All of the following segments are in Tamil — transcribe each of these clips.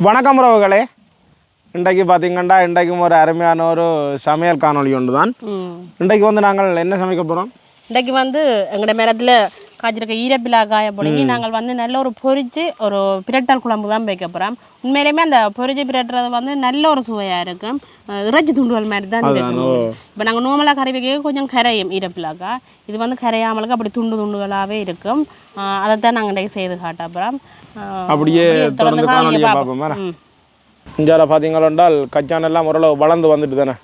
வணக்கம் உறவுகளே. இன்றைக்கு பார்த்தீங்கன்னா இன்றைக்கும் ஒரு அருமையான ஒரு சமையல் காணொளி ஒன்று தான். இன்றைக்கு வந்து நாங்கள் என்ன சமைக்க போகிறோம் இன்றைக்கு வந்து எங்களோட மரத்தில் காய்ச்சிருக்க ஈரப்பிலா காய பொடுங்கி நாங்கள் வந்து நல்ல ஒரு பொரிச்சு ஒரு பிரட்டல் குழம்பு தான் வைக்க போகிறோம் உண்மையிலுமே அந்த பொரிச்சு பிரட்டுறது வந்து நல்ல ஒரு சுவையாக இருக்கும் இறைச்சி துண்டுகள் மாதிரி தான் இருக்கும் இப்போ நாங்கள் நோமலாக கறி வைக்க கொஞ்சம் கரையும் ஈரப்பிலாக்கா. இது வந்து கரையாமலுக்கு அப்படி துண்டு துண்டுகளாகவே இருக்கும். அஹ் அதைத்தான் நாங்கள் இன்றைக்கு செய்து காட்ட போகிறோம் அப்படியே தொடர்ந்து இந்தியாவில் பார்த்தீங்களென்றால் கச்சான் எல்லாம் ஓரளவு வளர்ந்து வந்துட்டு தானே?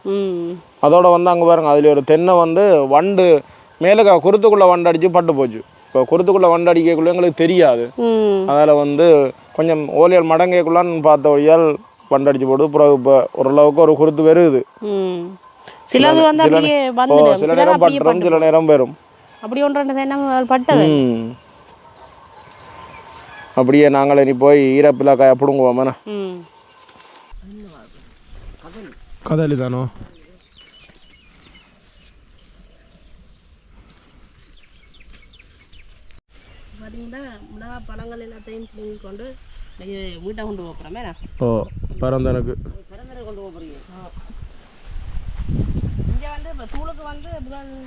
அதோட வந்து அங்கே பாருங்க அதில் ஒரு தென்னை வந்து வண்டு மேலே க- குருத்துக்குள்ளே வண்டு அடித்து பட்டு போச்சு. இப்போ குருத்துக்குள்ளே வண்டு அடிக்கக்குள்ள எங்களுக்கு தெரியாது. ம். அதில் வந்து கொஞ்சம் ஓலியல் மடங்கைக்குள்ளான்னு பார்த்த வழியால் வண்டு அடிச்சு போட்டு பிறகு இப்போ ஓரளவுக்கு ஒரு குருத்து வருது. ம். சிலது வந்து சில நேரம் பட்டுரும் சில நேரம் வரும். அப்படி ஒன்று. அப்படியே நாங்கள் இனி போய் ஈரப்பில் காய பிடுங்குவோம் கதலி தானோ? பார்த்தீங்கன்னா மிளகா பழங்கள் எல்லாத்தையும் பிடுங்கி கொண்டு வீட்டை கொண்டு போகிறோமே ஓ பரந்தனுக்கு கொண்டு போகிறீங்க இங்கே வந்து இப்போ தூளுக்கு வந்து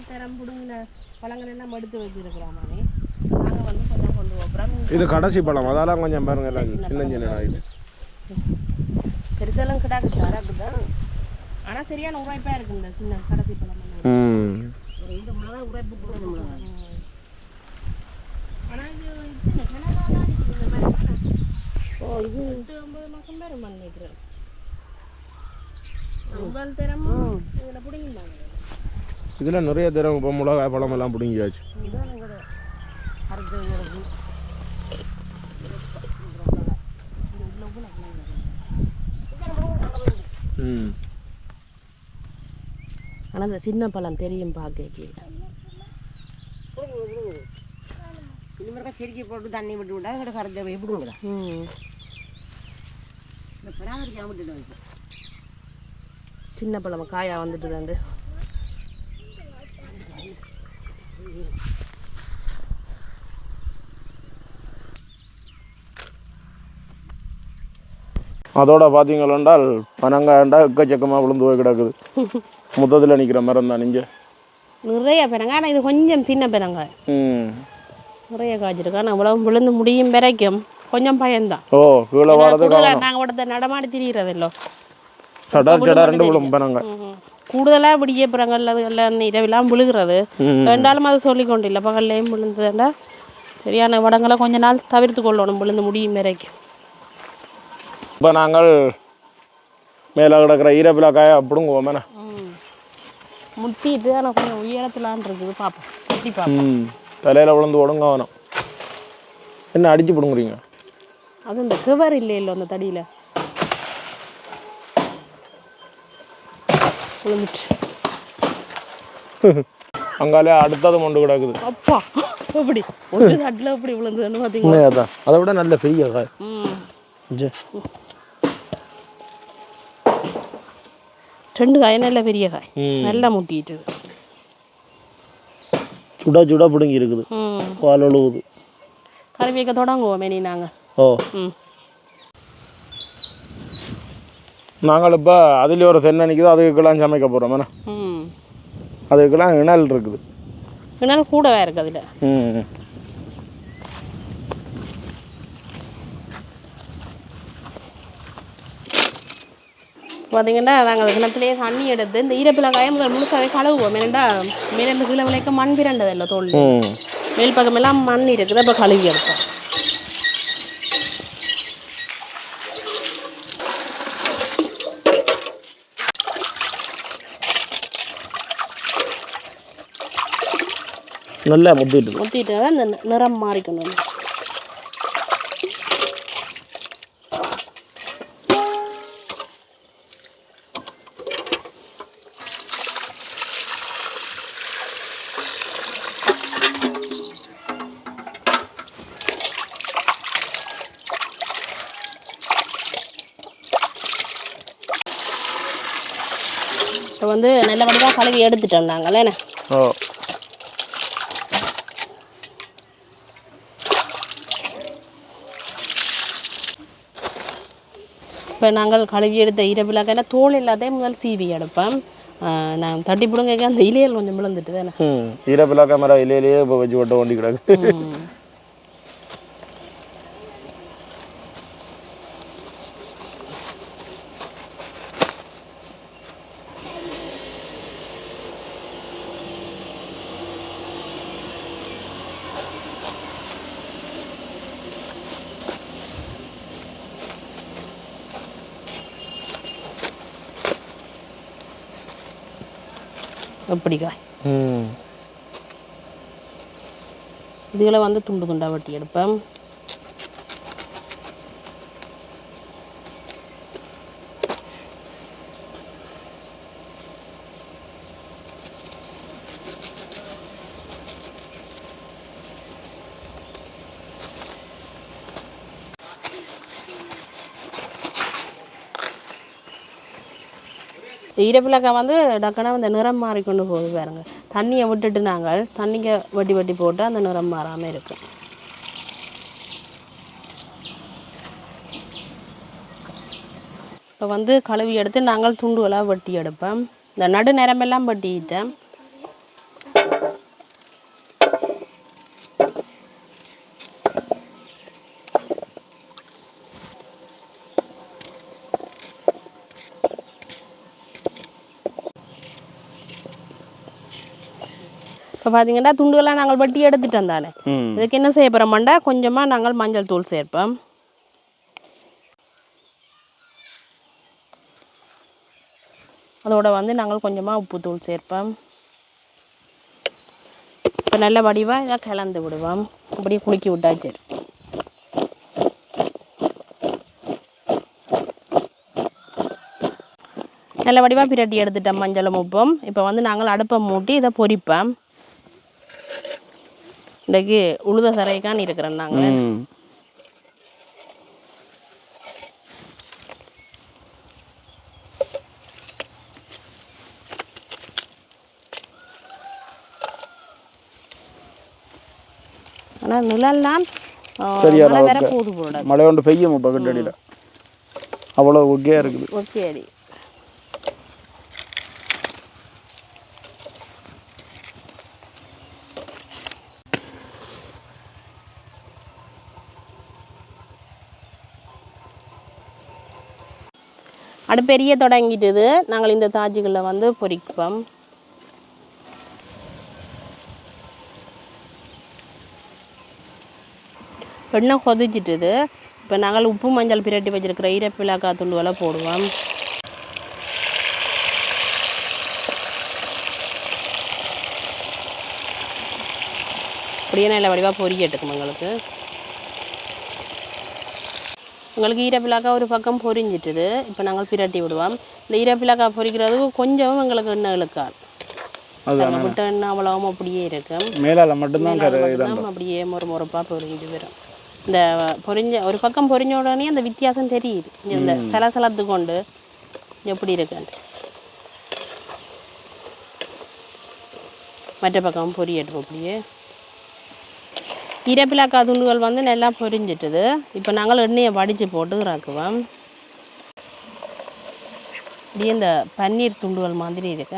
தரம் பிடுங்கின பழங்கள் எல்லாம் எடுத்து வச்சுருக்கிறோம் நானே நாங்கள் வந்து கொஞ்சம் கொண்டு போகிறோம் இது கடைசி பழம். அதெல்லாம் கொஞ்சம் பாருங்க எல்லாம் சின்ன சின்ன ஆயிடுச்சு பெருசெல்லாம் கிடாக்கு சார் அப்படிதான் ஆனால் சரியான உரைப்பாக இருக்கு இந்த சின்ன கடைசி பழம். இந்த மிளகா உரைப்பு போடுறது ஆனால் இது இது கிணறா தான் இருக்குது இந்த மாதிரி ஓ இது எட்டு ஒன்பது மாதம் பேர் நினைக்கிறேன் முதல் திறமும் இதில் பிடிங்கிட்டாங்க இதில் நிறைய தரம் இப்போ மிளகாய் பழம் எல்லாம் பிடுங்கியாச்சு ம் ஆனால் இந்த சின்ன பழம் தெரியும் பார்க்க செடிக்கு போட்டு தண்ணி விட்டு விட்டா கிட்ட கரைஞ்ச எப்படிங்களா ம். இந்த பராமரிக்காம விட்டுட்டு வைக்கும் சின்ன பழம் காயா வந்துட்டு வந்து அதோட பார்த்தீங்களென்றால் பனங்காயண்டா எக்கச்சக்கமாக விழுந்து போய் கிடக்குது. மொத்தத்தில் நிற்கிற மரம் தான் நீங்கள் நிறைய பெறங்க ஆனால் இது கொஞ்சம் சின்ன பெறங்க ம். நிறைய காய்ச்சிருக்கு. இவ்வளோ விழுந்து முடியும் வரைக்கும் கொஞ்சம் பயம்தான். ஓ கீழே வரது நாங்கள் கொடுத்த நடமாடி திரிகிறதில்லோ சடார் சடார் ரெண்டு விழும் பனங்க கூடுதலாக இப்படியே பிறங்கல்ல எல்லாம் இரவெல்லாம் விழுகிறது. ரெண்டாலும் அதை சொல்லி கொண்டு இல்லை பகல்லையும் விழுந்ததுண்டா. சரியான வடங்களை கொஞ்ச நாள் தவிர்த்து கொள்ளணும் விழுந்து முடியும் வரைக்கும். இப்போ நாங்கள் மேலே கிடக்கிற ஈரப்பிலா காயை பிடுங்குவோம் என்ன? முத்திட்டு ஆனால் கொஞ்சம் உயரத்துலான் இருக்குது. பார்ப்போம் கட்டி பார்ப்போம் தலையில் விழுந்து ஒடுங்க வேணும் என்ன அடிச்சு பிடுங்குறீங்க? அது இந்த கிவர் இல்லை இல்லை அந்த தடியில். விழுந்துச்சு அங்காலே அடுத்தது மொண்டு கிடக்குது. அப்பா எப்படி ஒரு தட்டில் எப்படி விழுந்ததுன்னு பார்த்தீங்களா உண்மையாக தான். அதை விட நல்ல பெரிய காய் ம். ஜே. ரெண்டு காய் நல்ல பெரிய காய். நல்லா முத்திட்டு சுடா சுடா பிடுங்கி இருக்குது. பால் ஒழுகுது கறி வைக்க தொடங்குவோம் இனி நாங்கள் ஓ. நாங்கள் இப்போ அதில் ஒரு தென்னை நிற்குது அதுக்கெல்லாம் சமைக்க போகிறோம் அதுக்கெல்லாம் இணல் இருக்குது. இதனால கூடவே இருக்கு அதில். ம். பார்த்தீங்கன்னா நாங்கள் கிணத்துலேயே தண்ணி எடுத்து இந்த ஈரப்பில் காய முதல் முழுசாவே கழுவுவோம். ஏன்னா மேலே இருந்து கீழே விளைக்க மண் பிறண்டது இல்லை தோல் மேல் பக்கம் எல்லாம் மண் இருக்குது. அப்போ கழுவி எடுப்போம். நல்லா முத்திட்டு. முத்திட்டு தான் இந்த நிறம் மாறிக்கணும். இப்போ வந்து நல்ல வடிவாக கழுவி எடுத்துட்டோம் நாங்கள் என்ன? ஓ. இப்போ நாங்கள் கழுவி எடுத்த ஈரப்பிலாக்கான தோல் எல்லாத்தையும் முதல் சீவி எடுப்போம். ஆஹ் நான் தட்டி பிடுங்க அந்த இலையல் கொஞ்சம் விழுந்துட்டு தானே? ம் ஈரப்பிலா கேமரா இலையிலேயே இப்போ வச்சு ஓட்ட ஓண்டி கிடக்கு ம். இதுகளை வந்து துண்டு துண்டாக வெட்டி எடுப்பேன். ஈரப்பிளக்காய் வந்து டக்குனா இந்த நிறம் மாறி கொண்டு போகுது பாருங்க. தண்ணியை விட்டுட்டு நாங்கள் தண்ணிக்கு வட்டி வட்டி போட்டு அந்த நிறம் மாறாமல் இருக்கும் இப்போ வந்து கழுவி எடுத்து நாங்கள் துண்டுகளாக வட்டி எடுப்போம். இந்த நடு நிறமெல்லாம் வட்டிட்டேன். இப்போ பார்த்தீங்கன்னா துண்டுகளாக நாங்கள் வெட்டி எடுத்துட்டோம் தானே இதுக்கு என்ன செய்ய போகிறோம்டா கொஞ்சமாக நாங்கள் மஞ்சள் தூள் சேர்ப்போம். அதோட வந்து நாங்கள் கொஞ்சமாக உப்புத்தூள் சேர்ப்போம். இப்போ நல்ல வடிவாக இதை கலந்து விடுவோம். அப்படியே குலுக்கி விட்டா சரி நல்ல வடிவாக பிரட்டி எடுத்துட்டோம் மஞ்சளும் உப்பும். இப்போ வந்து நாங்கள் அடுப்பை மூட்டி இதை பொரிப்போம். இன்றைக்கு உழுத சரைக்கான் இருக்கிறோம் நாங்கள் ம். ஆனால் நிழல்லாம் சரியான மழை ஒன்று பெய்யும் இப்போ கட்டடியில் அவ்வளோ ஒக்கையாக இருக்குது. ஓகே அடி அடுப்பெரிய தொடங்கிட்டுது. நாங்கள் இந்த தாஜுகளை வந்து பொறிப்போம். எண்ணெய் கொதிச்சிட்டுது. இப்போ நாங்கள் உப்பு மஞ்சள் பிரட்டி வச்சிருக்கிற ஈரப்பிலாக்காய் துண்டுகளை போடுவோம். அப்படியே நல்ல வடிவாக பொரியட்டுக்கும் எங்களுக்கு? உங்களுக்கு ஈரப்பிலாக்காய் ஒரு பக்கம் பொரிஞ்சிட்டுது. இப்போ நாங்கள் பிரட்டி விடுவோம். இந்த ஈரப்பிலாக்காய் பொரிக்கிறதுக்கு கொஞ்சம் எங்களுக்கு எண்ணெய் இழுக்காது. அதுதானே விட்ட எண்ணெய் அவ்வளவும் அப்படியே இருக்கும். மேலால் மட்டும்தான் அப்படியே மொறு மொறுப்பாக பொரிஞ்சு வரும். இந்த பொரிஞ்ச ஒரு பக்கம் பொரிஞ்ச உடனே அந்த வித்தியாசம் தெரியுது. இந்த சலசலத்து கொண்டு எப்படி இருக்குன்ட்டு மற்ற பக்கம் பொரியட்டும் அப்படியே. இரப்பிலாக்காய் துண்டுகள் வந்து நல்லா பொரிஞ்சிட்டுது. இப்போ நாங்கள் எண்ணெயை வடித்து போட்டுக்கிறாக்குவோம். இப்படியே இந்த பன்னீர் துண்டுகள் மாதிரி இருக்கு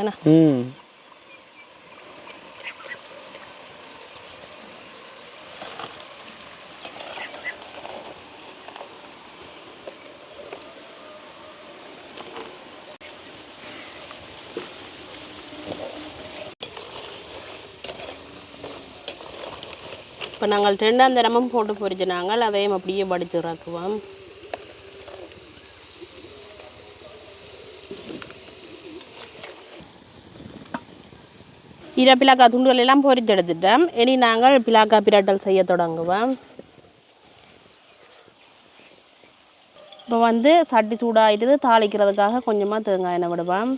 இப்போ நாங்கள் ரெண்டாம் தரமும் போட்டு பொரிச்சு நாங்கள் அதையும் அப்படியே வடித்து இறக்குவோம். இர பிளாக்கா துண்டுகள் எல்லாம் பொரிச்சு எடுத்துட்டோம். இனி நாங்கள் பிளாக்கா பிரட்டல் செய்ய தொடங்குவோம். இப்போ வந்து சட்டி சூடாகிடுது தாளிக்கிறதுக்காக கொஞ்சமாக தேங்காய் எண்ணெய் விடுவோம்.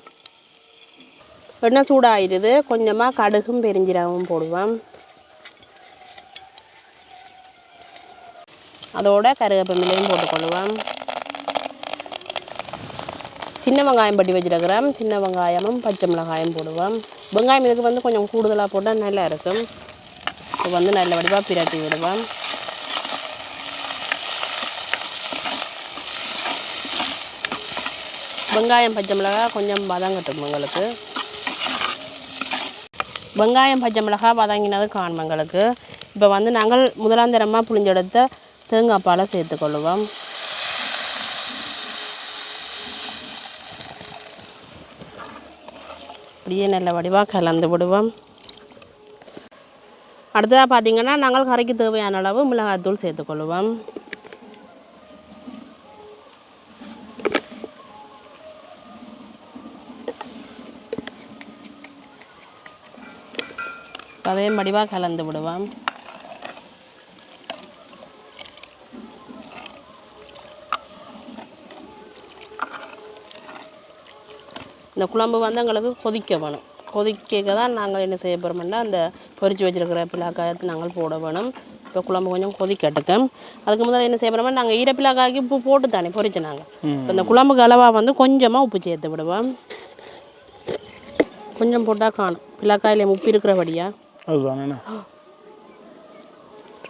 எண்ணெய் சூடாகிடுது கொஞ்சமாக கடுகும் பெருஞ்சீரகமும் போடுவோம். அதோட கருவேப்பிலையும் போட்டுக்கொள்ளுவோம். சின்ன வெங்காயம் பட்டி வச்சிருக்கிறோம். சின்ன வெங்காயமும் பச்சை மிளகாயும் போடுவோம். வெங்காயம் இதுக்கு வந்து கொஞ்சம் கூடுதலாக போட்டால் நல்லா இருக்கும். இப்போ வந்து நல்ல வடிவாக பிரட்டி விடுவோம். வெங்காயம் பச்சை மிளகாய் கொஞ்சம் வதங்கட்டும் எங்களுக்கு வெங்காயம் பச்சை மிளகாய் வதங்கினது காணும் எங்களுக்கு. இப்போ வந்து நாங்கள் முதலாந்தரமாக புளிஞ்செடுத்த தேங்காய் பாலை சேர்த்துக்கொள்ளுவோம் அப்படியே நல்ல வடிவாக கலந்து விடுவோம். அடுத்ததாக பார்த்தீங்கன்னா நாங்கள் கரைக்கு தேவையான அளவு மிளகாய்த்தூள் சேர்த்துக்கொள்ளுவோம் அதே வடிவாக கலந்து விடுவோம். இந்த குழம்பு வந்து எங்களுக்கு கொதிக்க வேணும். கொதிக்க தான் நாங்கள் என்ன செய்ய போகிறோம்னா அந்த பொரிச்சு வச்சிருக்கிற பிளாக்காயத்தை நாங்கள் போட வேணும். இப்போ குழம்பு கொஞ்சம் கொதிக்கட்டுக்கும் அதுக்கு முதல்ல என்ன செய்ய போகிறோம்னா நாங்கள் ஈரப்பிளாக்காய்க்கு உப்பு போட்டு தானே பொரிச்சு நாங்கள் இப்போ இந்த குழம்புக்கு அளவாக வந்து கொஞ்சமாக உப்பு சேர்த்து விடுவோம். கொஞ்சம் போட்டால் காணும். பிளாக்காயில் உப்பு இருக்கிறபடியா அதுதான்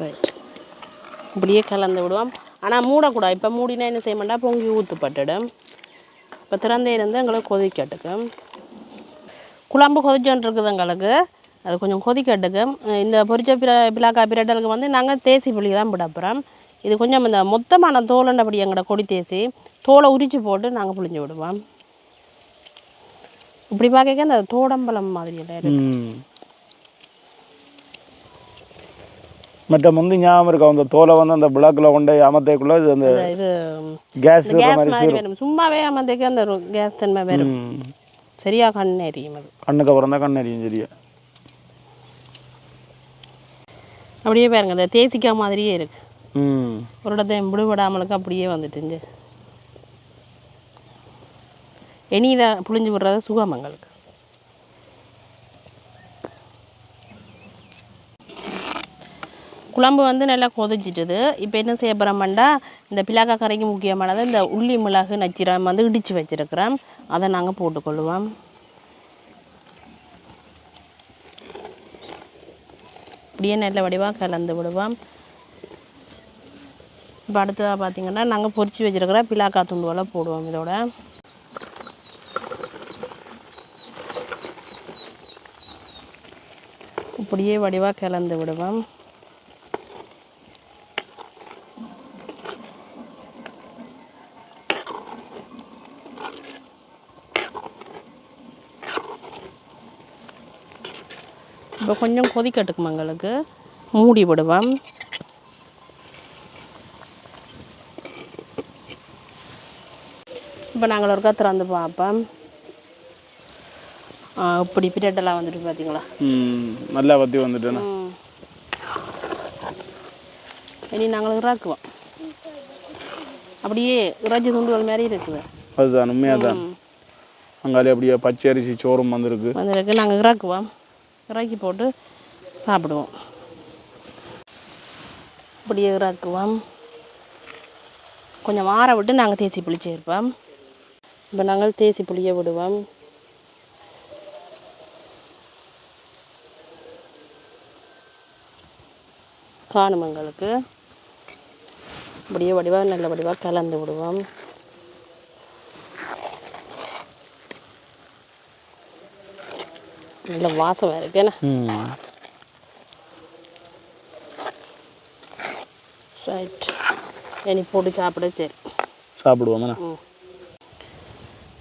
ரைட் இப்படியே கலந்து விடுவோம். ஆனால் மூடக்கூடாது. இப்போ மூடினா என்ன செய்ய மாட்டா பொங்கி ஊற்றுப்பட்டுடும் இப்போ திறந்தேருந்து எங்களுக்கு கொதிக்கட்டுக்கு. குழம்பு கொதிச்சோன்னு இருக்குது எங்களுக்கு. அது கொஞ்சம் கொதிக்கட்டுக்கு. இந்த பொரிச்ச பிர பிளாக்காய் பிரட்டலுக்கு வந்து நாங்கள் தேசி புளி தான் விடப்புறோம் இது கொஞ்சம் இந்த மொத்தமான தோலுன்னு அப்படி எங்களோட கொடி தேசி தோலை உரிச்சு போட்டு நாங்கள் புளிஞ்சு விடுவோம். இப்படி பார்க்க அந்த தோடம்பலம் மாதிரி எல்லாம் இருக்கு ம் மற்ற முந்தி ஞாபகம் இருக்கா? அந்த தோலை வந்து அந்த பிளாக்கில் கொண்டு அமர்த்தக்குள்ள இது அந்த கேஸ் சும்மாவே அமர்ந்துக்கு அந்த கேஸ் தன்மை வரும். சரியா கண் எரியும் அது. கண்ணுக்கு அப்புறம் தான் கண் எரியும் சரியா. அப்படியே பாருங்க அந்த தேசிக்காய் மாதிரியே இருக்கு. ஒரு இடத்த விடுபடாமலுக்கு அப்படியே வந்துட்டுங்க. இனி இதை புளிஞ்சு விடுறது சுகம் எங்களுக்கு குழம்பு வந்து நல்லா கொதிச்சிட்டுது. இப்போ என்ன செய்ய போகிறோம்டா இந்த பிளாக்கா கறிக்கு முக்கியமானது இந்த உள்ளி மிளகு நச்சிரம் வந்து இடித்து வச்சிருக்கிறோம். அதை நாங்கள் போட்டுக்கொள்ளுவோம். இப்படியே நல்ல வடிவாக கலந்து விடுவோம். இப்போ அடுத்ததாக பார்த்தீங்கன்னா நாங்கள் பொறிச்சு வச்சுருக்கிற பிலாக்கா துண்டுவெல்லாம் போடுவோம் இதோட. இப்படியே வடிவாக கலந்து விடுவோம். இப்போ கொஞ்சம் கொதிக்கட்டுக்கும் எங்களுக்கு மூடி விடுவோம். இப்போ நாங்கள் ஒருக்கா திறந்து பார்ப்போம். இப்படி பிரெட்டெல்லாம் வந்துட்டு பார்த்தீங்களா ம் நல்லா வத்தி வந்துட்டேண்ணா. ம். இனி நாங்கள் இறாக்குவோம். அப்படியே இறைச்சி துண்டுகள் மாதிரி இருக்குது. அதுதான் உண்மையாக தான். அங்காலே அப்படியே பச்சை அரிசி சோறும் வந்திருக்கு. வந்திருக்கு. நாங்கள் இறக்குவோம். இறக்கி போட்டு சாப்பிடுவோம். இப்படியே இறக்குவோம். கொஞ்சம் வார விட்டு நாங்கள் தேசி புளி சேர்ப்போம் இப்போ நாங்கள் தேசி புளியை விடுவோம். காணும் எங்களுக்கு இப்படியே வடிவாக நல்ல வடிவாக கலந்து விடுவோம். நல்ல வாசம் இருக்கு என்ன? ம் ரைட் இனி போட்டு சாப்பிட சரி. சாப்பிடுவோம்ண்ணா?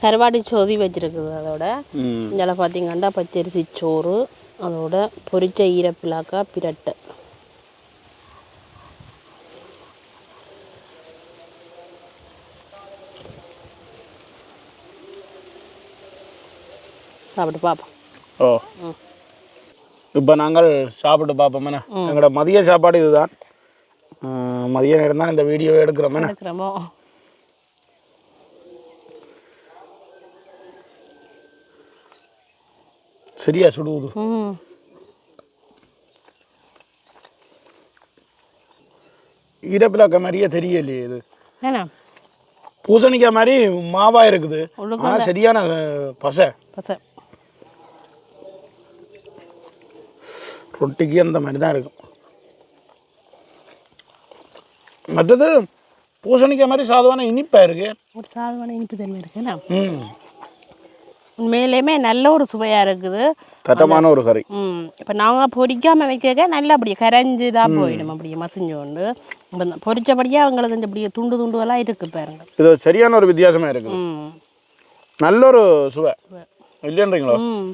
கருவாடி சொதி வச்சிருக்குது அதோட. இதில் பார்த்தீங்கன்னா பச்சரிசி சோறு அதோட பொரிச்ச ஈரப்பிலாக்கா பிரட்டை. சாப்பிட்டு பார்ப்போம் ஓ. இப்போ நாங்கள் சாப்பிட்டு பார்ப்போம்ண்ணா எங்களோட மதிய சாப்பாடு இதுதான். மதிய நேரம் தான் இந்த வீடியோ எடுக்கிறோமோ சரியா சுடுவது ம். ஈரப்பிலாக்க மாதிரியே தெரியலையே இது. பூசணிக்காய் மாதிரி மாவா இருக்குது. ஆனால் சரியான பசை. பசை. ரொட்டிக்கு அந்த மாதிரி தான் இருக்கும். மற்றது பூசணிக்காய் மாதிரி சாதமான இனிப்பாக இருக்கு. ஒரு சாதமான இனிப்பு தன்மை இருக்குண்ணா ம். உண்மையிலேயுமே நல்ல ஒரு சுவையாக இருக்குது. தட்டமான ஒரு கறி. ம். இப்போ நாங்கள் பொரிக்காமல் வைக்க நல்லா அப்படியே கரைஞ்சி தான் போயிடும் அப்படியே மசிஞ்சு கொண்டு இப்போ இந்த பொரிச்சபடியே அவங்களுக்கு இந்த அப்படியே துண்டு துண்டுவெல்லாம் இருக்குது பாருங்க. இது சரியான ஒரு வித்தியாசமாக இருக்குது. நல்ல ஒரு சுவை. இல்லைன்றீங்களோ? ம்.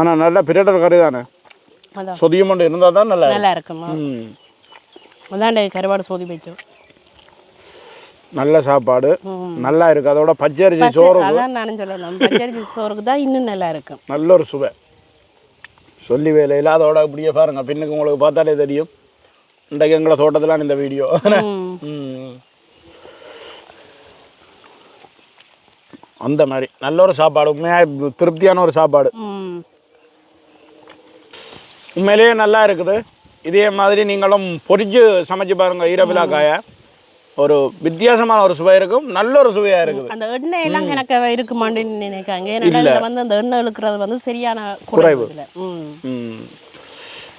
ஆனால் நல்ல பிரட்டர் கறி தானே? சொதியம் மட்டும் இருந்தால் தான் நல்லா நல்லா இருக்குமா அதான் கருவாடு சோதி வச்சோம் நல்ல சாப்பாடு. நல்லா இருக்குது அதோட பச்சரிசி சோறு நானும் சொல்லலாம் பச்சரிசி சோறுக்கு தான் இன்னும் நல்லா இருக்கும். நல்ல ஒரு சுவை. சொல்லி வேலையில் அதோட இப்படியே பாருங்க. பின்னுக்கு உங்களுக்கு பார்த்தாலே தெரியும். இன்றைக்கு எங்களை தோட்டத்தில் இந்த வீடியோ. அந்த மாதிரி. நல்ல ஒரு சாப்பாடு. உண்மையாக திருப்தியான ஒரு சாப்பாடு. உண்மையிலேயே நல்லா இருக்குது. இதே மாதிரி நீங்களும் பொரிச்சு சமைச்சு பாருங்க ஈரபிலா காயை ஒரு வித்தியாசமான ஒரு சுவை இருக்கும். நல்ல ஒரு சுவையாக இருக்குது. அந்த எண்ணெய் எல்லாம் எனக்கு இருக்குமான்னு நினைக்காங்க. ஏன்னா வந்து அந்த எண்ணெய் இழுக்கிறது வந்து சரியான குறைவு.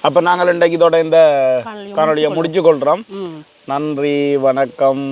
அப்போ நாங்கள் இன்றைக்கு இதோட இந்த காணொலியை முடிச்சு கொள்கிறோம் நன்றி வணக்கம்.